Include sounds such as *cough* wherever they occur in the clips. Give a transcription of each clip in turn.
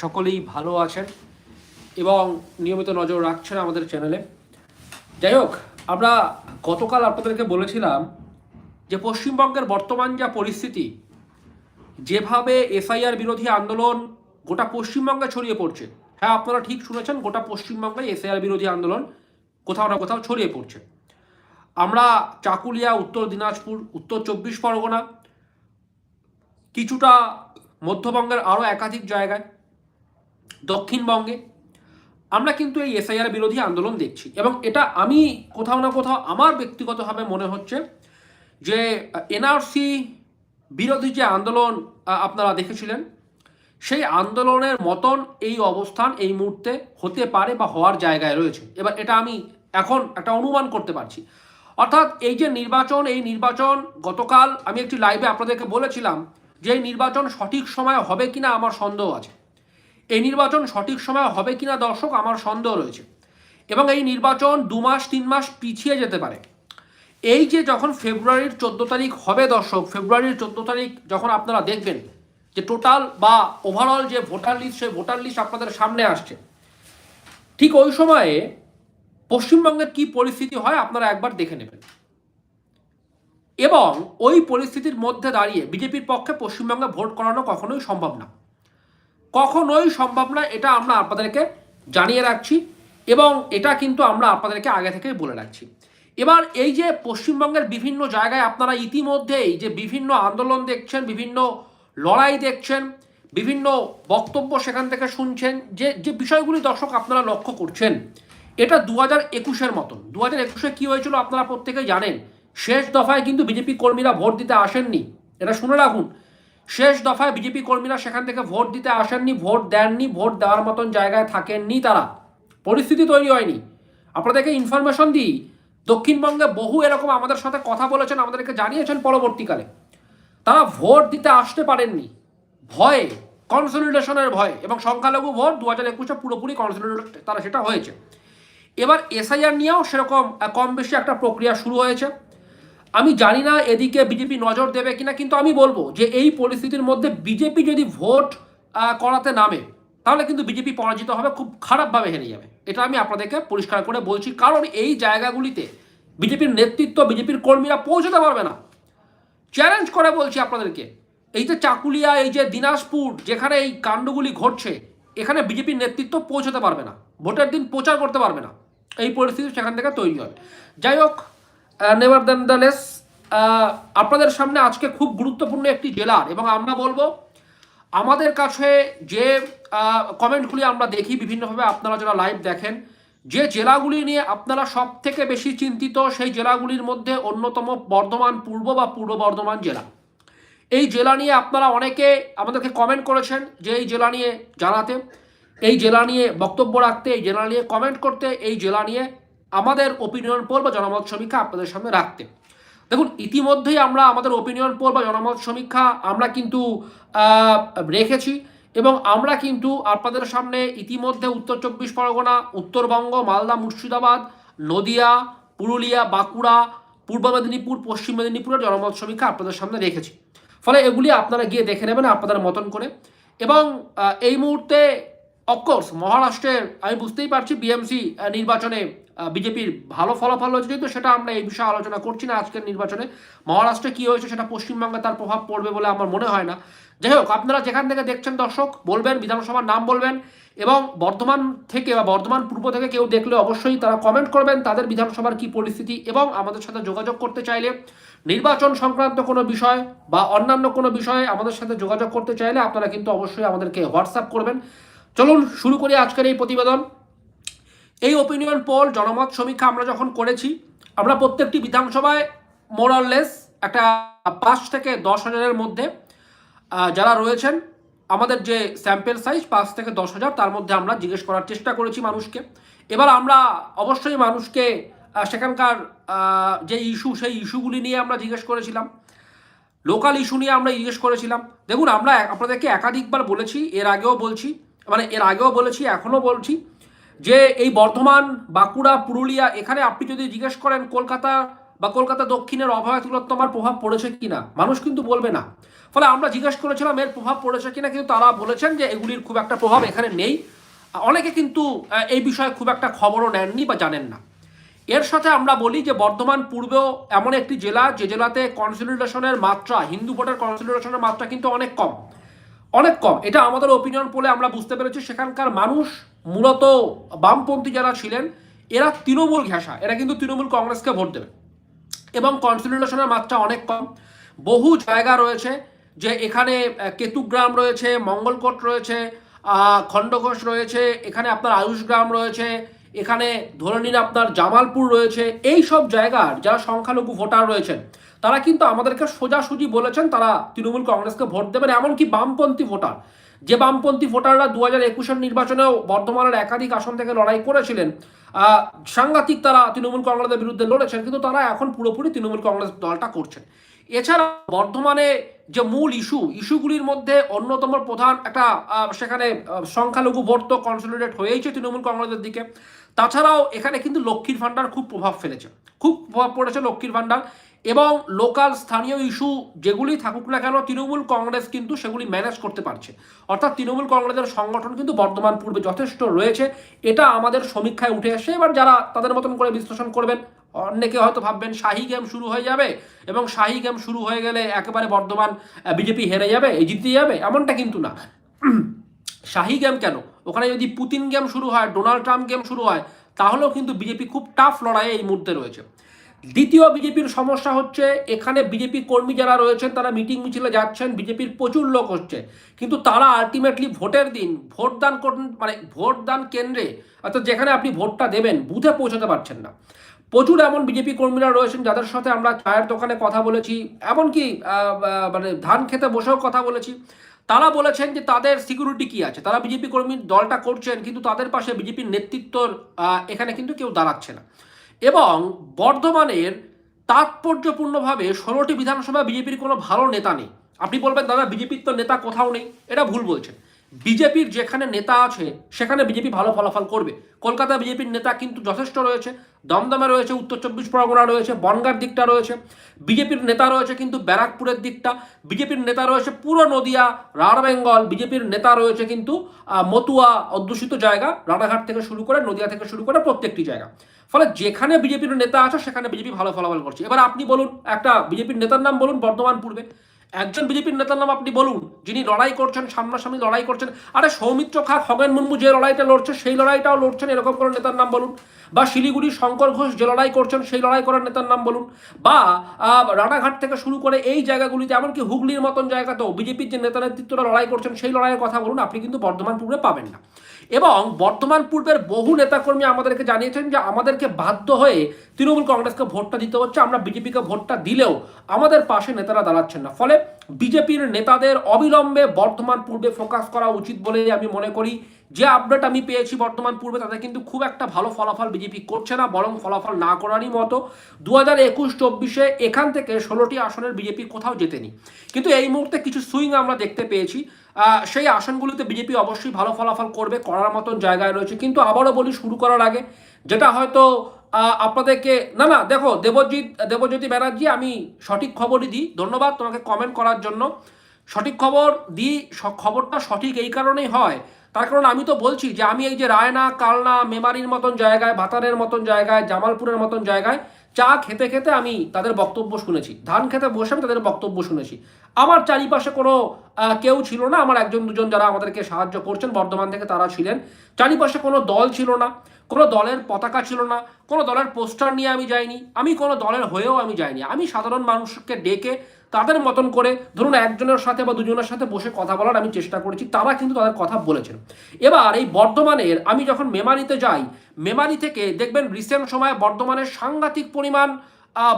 সকলেই ভালো আছেন এবং নিয়মিত নজর রাখছেন আমাদের চ্যানেলে যাই হোক, আমরা গতকাল আপনাদেরকে বলেছিলাম যে পশ্চিমবঙ্গের বর্তমান যা পরিস্থিতি, যেভাবে এসআইআর বিরোধী আন্দোলন গোটা পশ্চিমবঙ্গে ছড়িয়ে পড়ছে। হ্যাঁ আপনারা ঠিক শুনেছেন, গোটা পশ্চিমবঙ্গে এসআইআর বিরোধী আন্দোলন কোথাও না কোথাও ছড়িয়ে পড়ছে। আমরা চাকুলিয়া, উত্তর দিনাজপুর, উত্তর চব্বিশ পরগনা, কিছুটা মধ্যবঙ্গের আরও একাধিক জায়গায়, দক্ষিণবঙ্গে। আমরা কিন্তু এই এসআইআর বিরোধী আন্দোলন দেখছি এবং এটা আমি কোথাও না কোথাও আমার ব্যক্তিগতভাবে মনে হচ্ছে যে, এনআরসি বিরোধী যে আন্দোলন আপনারা দেখেছিলেন, সেই আন্দোলনের মতন এই অবস্থান এই মুহূর্তে হতে পারে বা হওয়ার জায়গায় রয়েছে। এবার এটা আমি এখন একটা অনুমান করতে পারছি। অর্থাৎ এই যে নির্বাচন, এই নির্বাচন গতকাল আমি একটি লাইভে আপনাদেরকে বলেছিলাম যে নির্বাচন সঠিক সময় হবে কিনা আমার সন্দেহ আছে। এই নির্বাচন সঠিক সময় হবে কিনা দর্শক আমার সন্দেহ রয়েছে। এবং এই নির্বাচন দু মাস, তিন মাস পিছিয়ে যেতে পারে। এই যে যখন ফেব্রুয়ারির চোদ্দ তারিখ হবে দর্শক, ফেব্রুয়ারির চোদ্দ তারিখ যখন আপনারা দেখবেন যে টোটাল বা ওভারঅল যে ভোটার লিস্ট সেই ভোটার লিস্ট আপনাদের সামনে আসছে। ঠিক ওই সময়ে পশ্চিমবঙ্গের কি পরিস্থিতি হয় আপনারা একবার দেখে নেবেন। এবং ওই পরিস্থিতির মধ্যে দাঁড়িয়ে বিজেপির পক্ষে পশ্চিমবঙ্গে ভোট করানো কখনোই সম্ভব না। কখনোই সম্ভব না, এটা আমরা আপনাদেরকে জানিয়ে রাখছি এবং এটা কিন্তু আমরা আপনাদেরকে আগে থেকেই বলে রাখছি। এবার এই যে পশ্চিমবঙ্গের বিভিন্ন জায়গায় আপনারা ইতিমধ্যেই যে বিভিন্ন আন্দোলন দেখছেন, বিভিন্ন লড়াই দেখছেন, বিভিন্ন বক্তব্য সেখান থেকে শুনছেন, যে যে বিষয়গুলি দর্শক আপনারা লক্ষ্য করছেন, এটা দু হাজার একুশের মতন। দু হাজার একুশে কী হয়েছিল আপনারা প্রত্যেকেই জানেন শেষ দফায় কিন্তু বিজেপি কর্মীরা ভোট দিতে আসেননি। এটা শুনে রাখুন, শেষ দফায় বিজেপি কর্মীরা সেখান থেকে ভোট দিতে আসেননি, ভোট দেননি, ভোট দেওয়ার মতন জায়গায় থাকেননি তারা। পরিস্থিতি তৈরি হয়নি। আপনাদেরকে ইনফরমেশন দিই, দক্ষিণবঙ্গে বহু এরকম আমাদের সাথে কথা বলেছেন, আমাদেরকে জানিয়েছেন পরবর্তীকালে। তারা ভোট দিতে আসতে পারেননি। ভয়ে কনসলিডেশনের ভয়, এবং সংখ্যালঘু ভোট দু হাজার একুশে পুরোপুরি কনসলিডেট তারা সেটা হয়েছে। এবার এসআইআর নিয়েও সেরকম কম বেশি একটা প্রক্রিয়া শুরু হয়েছে। আমি জানি না এদিকে বিজেপি নজর দেবে কিনা, কিন্তু আমি বলব যে এই পরিস্থিতির মধ্যে বিজেপি যদি ভোট করাতে নামে, তাহলে কিন্তু বিজেপি পরাজিত হবে, খুব খারাপভাবে হেরে যাবে। এটা আমি আপনাদেরকে পরিষ্কার করে বলছি, কারণ এই জায়গাগুলিতে বিজেপির নেতৃত্ব, বিজেপির কর্মীরা পৌঁছতে পারবে না। চ্যালেঞ্জ করে বলছি আপনাদেরকে, এই যে চাকুলিয়া, এই যে দিনাজপুর, যেখানে এই কাণ্ডগুলি ঘটছে, এখানে বিজেপির নেতৃত্ব পৌঁছতে পারবে না। ভোটের দিন প্রচার করতে পারবে না। এই পরিস্থিতি সেখান থেকে তৈরি হবে যাই হোক নেভার দেন দ্য লেস আপনাদের সামনে আজকে খুব গুরুত্বপূর্ণ একটি জেলার, এবং আমরা বলব আমাদের কাছে যে কমেন্টগুলি আমরা দেখি বিভিন্নভাবে, আপনারা যারা লাইভ দেখেন, যে জেলাগুলি নিয়ে আপনারা সব থেকে বেশি চিন্তিত, সেই জেলাগুলির মধ্যে অন্যতম বর্ধমান পূর্ব বা পূর্ব বর্ধমান জেলা। এই জেলা নিয়ে আপনারা অনেকে আমাদেরকে কমেন্ট করেছেন যে, এই জেলা নিয়ে জানাতে, এই জেলা নিয়ে বক্তব্য রাখতে, এই জেলা নিয়ে কমেন্ট করতে, এই জেলা নিয়ে আমাদের ওপিনিয়ন পোল বা জনমত সমীক্ষা আপনাদের সামনে রাখতে। দেখুন, ইতিমধ্যেই আমরা আমাদের ওপিনিয়ন পোল বা জনমত সমীক্ষা আমরা কিন্তু রেখেছি এবং আমরা কিন্তু আপনাদের সামনে ইতিমধ্যে উত্তর চব্বিশ পরগনা, উত্তরবঙ্গ, মালদা, মুর্শিদাবাদ, নদিয়া, পুরুলিয়া, বাঁকুড়া, পূর্ব মেদিনীপুর, পশ্চিম মেদিনীপুরের জনমত সমীক্ষা আপনাদের সামনে রেখেছি। ফলে এগুলি আপনারা গিয়ে দেখে নেবেন আপনাদের মতন করে এবং এই মুহূর্তে অফকোর্স মহারাষ্ট্রের, আমি বুঝতেই পারছি বিএমসি নির্বাচনে বিজেপির ভালো ফলাফল হয়েছে যেহেতু, সেটা আমরা এই বিষয়ে আলোচনা করছি না আজকের নির্বাচনে। মহারাষ্ট্রে কী হয়েছে সেটা পশ্চিমবঙ্গে তার প্রভাব পড়বে বলে আমার মনে হয় না। যাই হোক, আপনারা যেখান থেকে দেখছেন দর্শক, বলবেন, বিধানসভার নাম বলবেন এবং বর্ধমান থেকে বা বর্ধমান পূর্ব থেকে কেউ দেখলে অবশ্যই তারা কমেন্ট করবেন তাদের বিধানসভার কি পরিস্থিতি এবং আমাদের সাথে যোগাযোগ করতে চাইলে। নির্বাচন সংক্রান্ত কোনো বিষয় বা অন্যান্য কোনো বিষয়ে আমাদের সাথে যোগাযোগ করতে চাইলে আপনারা কিন্তু অবশ্যই আমাদেরকে হোয়াটসঅ্যাপ করবেন। চলুন, শুরু করি আজকের এই প্রতিবেদন। এই ওপিনিয়ন পোল জনমত সমীক্ষা আমরা যখন করেছি, আমরা প্রত্যেকটি বিধানসভায় মোরাললেস একটা পাঁচ থেকে দশ হাজারের মধ্যে যারা রয়েছেন, আমাদের যে স্যাম্পেল সাইজ পাঁচ থেকে দশ হাজার, তার মধ্যে আমরা জিজ্ঞেস করার চেষ্টা করেছি মানুষকে। এবার আমরা অবশ্যই মানুষকে সেখানকার যে ইস্যু সেই ইস্যুগুলি নিয়ে আমরা জিজ্ঞেস করেছিলাম। লোকাল ইস্যু নিয়ে আমরা জিজ্ঞেস করেছিলাম। দেখুন, আমরা আপনাদেরকে একাধিকবার বলেছি, এর আগেও বলছি মানে এর আগেও বলেছি, এখনও বলছি যে এই বর্ধমান, বাঁকুড়া, পুরুলিয়া, এখানে আপনি যদি জিজ্ঞেস করেন কলকাতা বা কলকাতা দক্ষিণের অভয় তিলোত্তমার প্রভাব পড়েছে কিনা মানুষ কিন্তু বলবে না। ফলে আমরা জিজ্ঞেস করেছিলাম এর প্রভাব পড়েছে কিনা কিন্তু তারা বলেছেন যে এগুলির খুব একটা প্রভাব এখানে নেই। অনেকে কিন্তু এই বিষয়ে খুব একটা খবরও নেননি বা জানেন না। এর সাথে আমরা বলি যে বর্ধমান পূর্বেও এমন একটি জেলা, যে জেলাতে কনসলিডেশনের মাত্রা, হিন্দু ভোটের কনসলিডেশনের মাত্রা কিন্তু অনেক কম। অনেক কম। এটা আমাদের ওপিনিয়ন পোলে আমরা বুঝতে পেরেছি। সেখানকার মানুষ, মূলত বামপন্থী যারা ছিলেন, এরা তৃণমূল ঘেঁষা। এরা কিন্তু তৃণমূল কংগ্রেসকে ভোট দেবে। এবং কনসলিডেশনের মাত্রা অনেক কম। বহু জায়গা রয়েছে যে এখানে কেতুগ্রাম রয়েছে, মঙ্গলকোট রয়েছে খণ্ডঘোষ রয়েছে, এখানে আপনার আয়ুষ গ্রাম রয়েছে, এখানে ধরে নিন আপনার জামালপুর রয়েছে। এই সব জায়গার যারা সংখ্যালঘু ভোটার রয়েছেন তারা কিন্তু আমাদেরকে সোজাসুজি বলেছেন তারা তৃণমূল কংগ্রেসকে ভোট দেবেন, এমনকি বামপন্থী ভোটার। যে বামপন্থী ভোটাররা দু হাজার একুশের নির্বাচনেও বর্ধমানের একাধিক আসন থেকে লড়াই করেছিলেন সাংঘাতিক তারা তৃণমূল কংগ্রেসের বিরুদ্ধে লড়েছেন, কিন্তু তারা এখন পুরোপুরি তৃণমূল কংগ্রেস দলটা করছেন। এছাড়া বর্ধমানে যে মূল ইস্যু, ইস্যুগুলির মধ্যে অন্যতম প্রধান একটা সেখানে সংখ্যালঘু ভোট তো কনসলিডেট হয়েইছে তৃণমূল কংগ্রেসের দিকে। তাছাড়াও এখানে কিন্তু লক্ষ্মীর ভাণ্ডার খুব প্রভাব ফেলেছে। খুব প্রভাব পড়েছে লক্ষ্মীর ভাণ্ডার। এবং লোকাল স্থানীয় ইস্যু যেগুলি থাকুক না কেন, তৃণমূল কংগ্রেস কিন্তু সেগুলি ম্যানেজ করতে পারছে। অর্থাৎ তৃণমূল কংগ্রেসের সংগঠন কিন্তু বর্তমান পূর্বে যথেষ্ট রয়েছে। এটা আমাদের সমীক্ষায় উঠে এসে এবার যারা তাদের মতন করে বিশ্লেষণ করবেন, অনেকে হয়তো ভাববেন, শাহী গেম শুরু হয়ে যাবে এবং শাহী গেম শুরু হয়ে গেলে একেবারে বর্ধমান বিজেপি হেরে যাবে জিতে যাবে, এমনটা কিন্তু না। *clears throat* শাহী গেম কেন? ওখানে যদি পুতিন গেম শুরু হয়, ডোনাল্ড ট্রাম্প গেম শুরু হয়, তাহলেও কিন্তু বিজেপি খুব টাফ লড়াইয়ে এই মুহূর্তে রয়েছে। দ্বিতীয় বিজেপির সমস্যা হচ্ছে, এখানে বিজেপি কর্মী যারা রয়েছেন, তারা মিটিং মিছিলে যাচ্ছেন, বিজেপির প্রচুর লোক হচ্ছে। কিন্তু তারা আলটিমেটলি ভোটের দিন ভোটদান মানে ভোটদান কেন্দ্রে, অর্থাৎ যেখানে আপনি ভোটটা দেবেন, বুথে পৌঁছাতে পারছেন না। প্রচুর এমন বিজেপি কর্মীরা রয়েছেন, যাদের সাথে আমরা চায়ের দোকানে কথা বলেছি, এমনকি মানে ধান খেতে বসেও কথা বলেছি। তারা বলেছেন যে তাদের সিকিউরিটি কি আছে? তারা বিজেপি কর্মীর দলটা করছেন, কিন্তু তাদের পাশে বিজেপির নেতৃত্বর এখানে কিন্তু কেউ দাঁড়াচ্ছে না। এবং বর্ধমানের তাৎপর্যপূর্ণভাবে ষোলোটি বিধানসভা বিজেপির কোনো ভালো নেতা নেই। আপনি বলবেন, দাদা, বিজেপির তো নেতা কোথাও নেই? এটা ভুল বলছেন। বিজেপির যেখানে নেতা আছে, সেখানে বিজেপি ভালো ফলাফল করবে। কলকাতা বিজেপির নেতা কিন্তু যথেষ্ট রয়েছে। দমদমে রয়েছে, উত্তর চব্বিশ পরগনা রয়েছে, বনগার দিকটা রয়েছে। বিজেপির নেতা রয়েছে কিন্তু ব্যারাকপুরের দিকটা। বিজেপির নেতা রয়েছে পুরো নদিয়া, রাঢ় বেঙ্গল। বিজেপির নেতা রয়েছে কিন্তু মতুয়া অধ্যুষিত জায়গা, রানাঘাট থেকে শুরু করে নদিয়া থেকে শুরু করে প্রত্যেকটি জায়গা। ফলে যেখানে বিজেপির নেতা আছে, সেখানে বিজেপি ভালো ফলাফল করছে। এবার আপনি বলুন, একটা বিজেপির নেতার নাম বলুন বর্তমান পূর্বে। একজন বিজেপির নেতার নাম আপনি বলুন, যিনি লড়াই করছেন, সামনাসামনি লড়াই করছেন। আরে সৌমিত্র খা খগেন মুর্মু যে লড়াইটা লড়ছে, সেই লড়াইটাও লড়ছেন, এরকম কোনো নেতার নাম বলুন। বা শিলিগুড়ি শঙ্কর ঘোষ যে লড়াই করছেন, সেই লড়াই করার নেতার নাম বলুন। বা রানাঘাট থেকে শুরু করে এই জায়গাগুলিতে, এমনকি হুগলির মতন জায়গাতেও বিজেপির যে নেতা নেতৃত্বরা লড়াই করছেন, সেই লড়াইয়ের কথা বলুন, আপনি কিন্তু বর্ধমান পূর্বে পাবেন না। এবং বর্তমান পূর্বের বহু নেতাকর্মী আমাদেরকে জানিয়েছেন যে আমাদেরকে বাধ্য হয়ে তৃণমূল কংগ্রেসকে ভোটটা দিতে হচ্ছে। আমরা বিজেপিকে ভোটটা দিলেও আমাদের পাশে নেতারা দাঁড়াচ্ছেন না। ফলে বিজেপির নেতাদের অবিলম্বে বর্তমান পূর্বে ফোকাস করা উচিত বলে আমি মনে করি। যে আপডেট আমি পেয়েছি বর্তমান পূর্বে তাদের কিন্তু খুব একটা ভালো ফলাফল বিজেপি করছে না, বরং ফলাফল না করারই মতো। দু হাজার একুশ চব্বিশে এখান থেকে ষোলোটি আসনের বিজেপি কোথাও জেতেনি। কিন্তু এই মুহূর্তে কিছু সুইং আমরা দেখতে পেয়েছি। সেই আসনগুলিতে বিজেপি অবশ্যই ভালো ফলাফল করবে, করার মতন জায়গায় রয়েছে। কিন্তু আবারও বলি, শুরু করার আগে, যেটা হয়তো আপনাদেরকে, না না, দেখো, দেবজিৎ, দেবজ্যোতি ব্যানার্জি, আমি সঠিক খবরই দিই। ধন্যবাদ তোমাকে কমেন্ট করার জন্য। সঠিক খবর দিই খবরটা সঠিক এই কারণেই হয় তার কারণ আমি তো বলছি যে আমি এই যে রায়না, কালনা, মেমারির মতন জায়গায়, ভাতারের মতন জায়গায়, জামালপুরের মতন জায়গায় চা খেতে খেতে আমি তাদের বক্তব্য শুনেছি। ধান খেতে বসে আমি তাদের বক্তব্য শুনেছি। আমার চারিপাশে কোনো কেউ ছিল না। আমার একজন, দুজন যারা আমাদেরকে সাহায্য করছেন, বর্ধমান থেকে তারা ছিলেন। চারিপাশে কোনো দল ছিল না। কোনো দলের পতাকা ছিল না। কোনো দলের পোস্টার নিয়ে আমি যাইনি। আমি কোনো দলের হয়েও আমি যাইনি। আমি সাধারণ মানুষকে ডেকে তাদের মতন করে ধরুন একজনের সাথে বা দুজনের সাথে বসে কথা বলার আমি চেষ্টা করেছি, তারা কিন্তু তাদের কথা বলেছেন। এবার এই বর্ধমানের আমি যখন মেমারিতে যাই, মেমারি থেকে দেখবেন রিসেন্ট সময়ে বর্ধমানের সাংঘাতিক পরিমাণ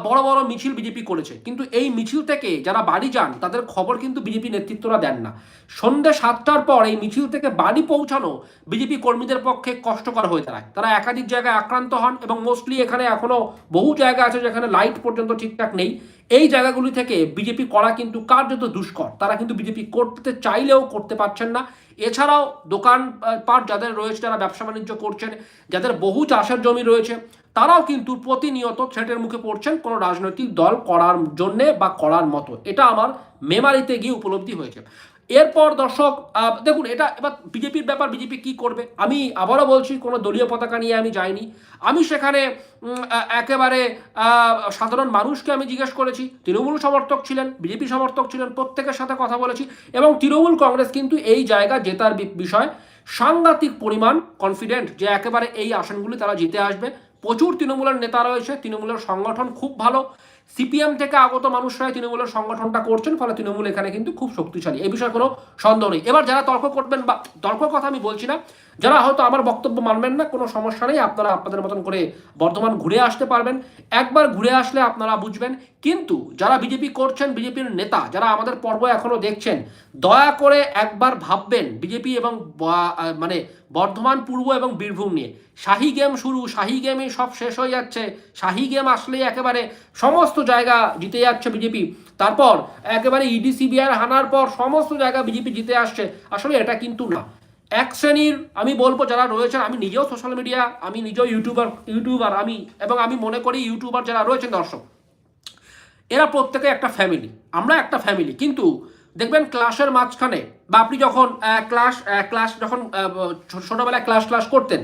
বড় বড় মিছিল বিজেপি করেছে। কিন্তু এই মিছিল থেকে যারা বাড়ি যান, তাদের খবর কিন্তু বিজেপি নেতৃত্বরা দেন না। সন্ধ্যে সাতটার পর এই মিছিল থেকে বাড়ি পৌঁছানো বিজেপি কর্মীদের পক্ষে কষ্টকর হয়ে দাঁড়ায়। তারা একাধিক জায়গায় আক্রান্ত হন এবং মোস্টলি এখানে এখনও বহু জায়গা আছে যেখানে লাইট পর্যন্ত ঠিকঠাক নেই। এই জায়গাগুলি থেকে বিজেপি করা কিন্তু কার্যত দুষ্কর। তারা কিন্তু বিজেপি করতে চাইলেও করতে পারছেন না। এছাড়াও দোকান পাট যাদের রয়েছে, যারা ব্যবসা বাণিজ্য করছেন, যাদের বহু চাষের জমি রয়েছে, তারাও কিন্তু প্রতিনিয়ত থ্রেটের মুখে পড়ছেন কোনো রাজনৈতিক দল করার জন্যে বা করার মতো। এটা আমার মেমারিতে গিয়ে উপলব্ধি হয়েছে। এরপর দর্শক দেখুন, এটা এবার বিজেপির ব্যাপার, বিজেপি কি করবে? আমি আবারও বলছি, কোনো দলীয় পতাকা নিয়ে আমি যাইনি। আমি সেখানে একেবারে সাধারণ মানুষকে আমি জিজ্ঞেস করেছি। তৃণমূল সমর্থক ছিলেন, বিজেপি সমর্থক ছিলেন, প্রত্যেকের সাথে কথা বলেছি। এবং তৃণমূল কংগ্রেস কিন্তু এই জায়গা জেতার বিষয়, সাংঘাতিক পরিমাণ কনফিডেন্ট যে একেবারে এই আসনগুলি তারা জিতে আসবে। প্রচুর তৃণমূলের নেতা রয়েছে, তৃণমূলের সংগঠন খুব ভালো। সিপিএম থেকে আগত মানুষরাই তৃণমূলের সংগঠনটা করছেন, ফলে তৃণমূল এখানে কিন্তু খুব শক্তিশালী। এই বিষয়ে কোনো সন্দেহ নেই। এবার যারা তর্ক করবেন বা তর্ক কথা আমি বলছি না, যারা হয়তো আমার বক্তব্য মানবেন না, কোনো সমস্যা নেই, আপনারা আপনাদের মতন করে বর্তমান ঘুরে আসতে পারবেন। একবার ঘুরে আসলে আপনারা বুঝবেন কিন্তু যারা বিজেপি করছেন, বিজেপির নেতা, যারা আমাদের পর্ব এখনও দেখছেন, দয়া করে একবার ভাববেন বিজেপি এবং মানে বর্ধমান পূর্ব এবং বীরভূম নিয়ে। শাহি গেম শুরু, শাহি গেমে সব শেষ হয়ে যাচ্ছে। শাহি গেম আসলেই একেবারে সমস্ত জায়গা জিতে যাচ্ছে বিজেপি। তারপর একেবারে E ইডি সিবিআই হানার পর সমস্ত জায়গা বিজেপি জিতে আসছে। আসলে এটা কিন্তু না। এক শ্রেণির আমি বলব যারা রয়েছেন, আমি নিজেও সোশ্যাল মিডিয়া আমি নিজেও ইউটিউবার ইউটিউবার আমি এবং আমি মনে করি ইউটিউবার যারা রয়েছেন দর্শক এরা প্রত্যেকে একটা ফ্যামিলি আমরা একটা ফ্যামিলি কিন্তু দেখবেন ক্লাসের মাঝখানে বা আপনি যখন ক্লাস ক্লাস যখন ছোটবেলায় ক্লাস ক্লাস করতেন,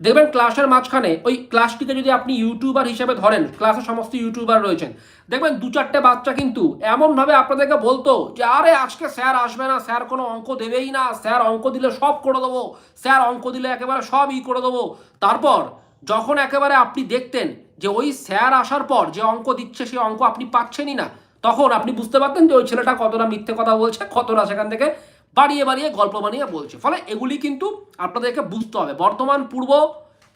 দেখবেন ক্লাসের মাঝখানে ওই ক্লাসটিকে যদি আপনি ইউটিউবার হিসেবে ধরেন ক্লাসে সমস্ত ইউটিউবার রয়েছেন, দেখবেন দু চারটে বাচ্চা কিন্তু এমনভাবে আপনাদেরকে বলতো যে, আরে, আজকে স্যার আসবে না স্যার কোনো অঙ্ক দেবেই না স্যার অঙ্ক দিলে সব করে দেবো স্যার অঙ্ক দিলে একেবারে সব ই করে দেবো। তারপর যখন একেবারে আপনি দেখতেন যে ওই স্যার আসার পর যে অঙ্ক দিচ্ছে সেই অঙ্ক আপনি পাচ্ছেনই না, তখন আপনি বুঝতে পারতেন যে ওই ছেলেটা কতটা মিথ্যে কথা বলছে, কতটা সেখান থেকে বাড়িয়ে বাড়িয়ে গল্প বানিয়ে বলছে। ফলে এগুলি কিন্তু আপনাদেরকে বুঝতে হবে। বর্তমান পূর্ব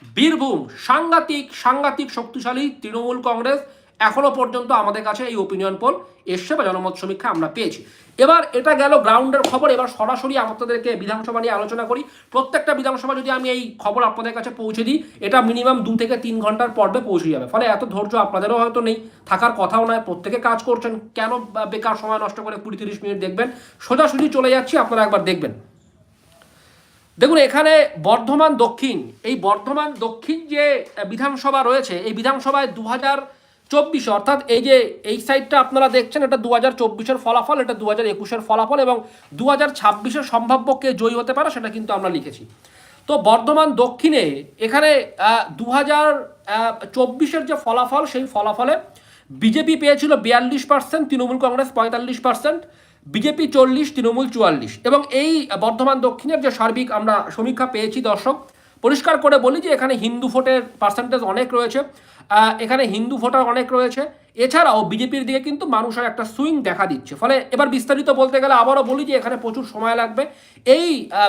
বীরভূম সাংঘাতিক সাংঘাতিক শক্তিশালী তৃণমূল কংগ্রেস এখনও পর্যন্ত আমাদের কাছে এই ওপিনিয়ন পোল এসছে বা জনমত সমীক্ষা আমরা পেয়েছি। এবার এটা গেল গ্রাউন্ডের খবর, এবার সরাসরি আপনাদেরকে বিধানসভা নিয়ে আলোচনা করি। প্রত্যেকটা বিধানসভা যদি আমি এই খবর আপনাদের কাছে পৌঁছে দিই, এটা মিনিমাম দু থেকে তিন ঘণ্টার পর্বে পৌঁছে যাবে। ফলে এত ধৈর্য আপনাদেরও হয়তো নেই, থাকার কথাও নয়, প্রত্যেকে কাজ করছেন। কেন বেকার সময় নষ্ট করে কুড়ি তিরিশ মিনিট দেখবেন? সোজাসুজি চলে যাচ্ছি, আপনারা একবার দেখবেন। দেখুন, এখানে বর্ধমান দক্ষিণ, এই বর্ধমান দক্ষিণ যে বিধানসভা রয়েছে, এই বিধানসভায় দু হাজার চব্বিশে, অর্থাৎ এই যে এই সাইডটা আপনারা দেখছেন, এটা দু হাজার চব্বিশের ফলাফল, এটা দু হাজার একুশের ফলাফল এবং দু হাজার ছাব্বিশের সম্ভাব্য কে জয়ী হতে পারে সেটা কিন্তু আমরা লিখেছি। তো বর্ধমান দক্ষিণে এখানে দু হাজার চব্বিশের যে ফলাফল, সেই ফলাফলে বিজেপি পেয়েছিল বিয়াল্লিশ পার্সেন্ট তৃণমূল কংগ্রেস পঁয়তাল্লিশ পার্সেন্ট বিজেপি চল্লিশ, তৃণমূল চুয়াল্লিশ। এবং এই বর্ধমান দক্ষিণের যে সার্বিক আমরা সমীক্ষা পেয়েছি দর্শক, পরিষ্কার করে বলি যে এখানে হিন্দু ভোটের পার্সেন্টেজ অনেক রয়েছে। এখানে হিন্দু ভোটার অনেক রয়েছে। এছাড়াও বিজেপির দিকে কিন্তু মানুষের একটা সুইং দেখা দিচ্ছে। ফলে এবার বিস্তারিত বলতে গেলে আবারও বলি যে এখানে প্রচুর সময় লাগবে। এই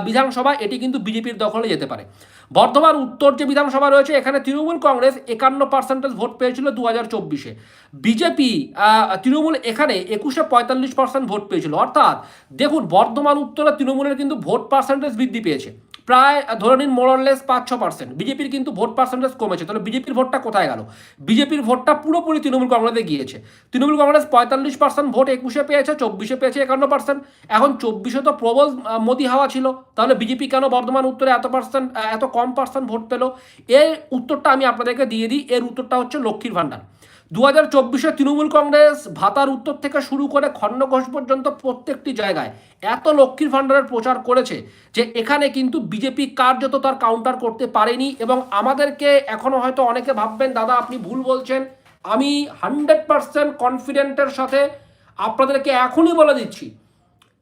বিধানসভা, এটি কিন্তু বিজেপির দখলে যেতে পারে। বর্ধমান উত্তর যে বিধানসভা রয়েছে, এখানে তৃণমূল কংগ্রেস একান্ন পার্সেন্টেজ ভোট পেয়েছিল দু হাজার চব্বিশে। বিজেপি তৃণমূল এখানে একুশে পঁয়তাল্লিশ পার্সেন্ট ভোট পেয়েছিল। অর্থাৎ দেখুন, বর্ধমান উত্তরে তৃণমূলের কিন্তু ভোট পার্সেন্টেজ বৃদ্ধি পেয়েছে। প্রায় ধরে নিন মোরলেস পাঁচ, ছ পার্সেন্ট বিজেপির কিন্তু ভোট পার্সেন্টেজ কমেছে। তাহলে বিজেপির ভোটটা কোথায় গেল? বিজেপির ভোটটা পুরোপুরি তৃণমূল কংগ্রেসে গিয়েছে। তৃণমূল কংগ্রেস পঁয়তাল্লিশ পার্সেন্ট ভোট একুশে পেয়েছে, চব্বিশে পেয়েছে একান্ন পার্সেন্ট এখন চব্বিশে তো প্রবল মোদি হাওয়া ছিল। তাহলে বিজেপি কেন বর্ধমান উত্তরে এত পার্সেন্ট এত কম পার্সেন্ট ভোট পেল? এর উত্তরটা আমি আপনাদেরকে দিয়ে দিই। এর উত্তরটা হচ্ছে লক্ষ্মীর ভাণ্ডার। দু হাজার চব্বিশে তৃণমূল কংগ্রেস ভাতার উত্তর থেকে শুরু করে খণ্ডঘোষ পর্যন্ত প্রত্যেকটি জায়গায় এত লক্ষ্মীর ভাণ্ডারের প্রচার করেছে যে এখানে কিন্তু বিজেপি কার্যত তার কাউন্টার করতে পারেনি এবং আমাদেরকে এখনও হয়তো অনেকে ভাববেন, দাদা, আপনি ভুল বলছেন। আমি হান্ড্রেড পার্সেন্ট কনফিডেন্টের সাথে আপনাদেরকে এখনই বলে দিচ্ছি,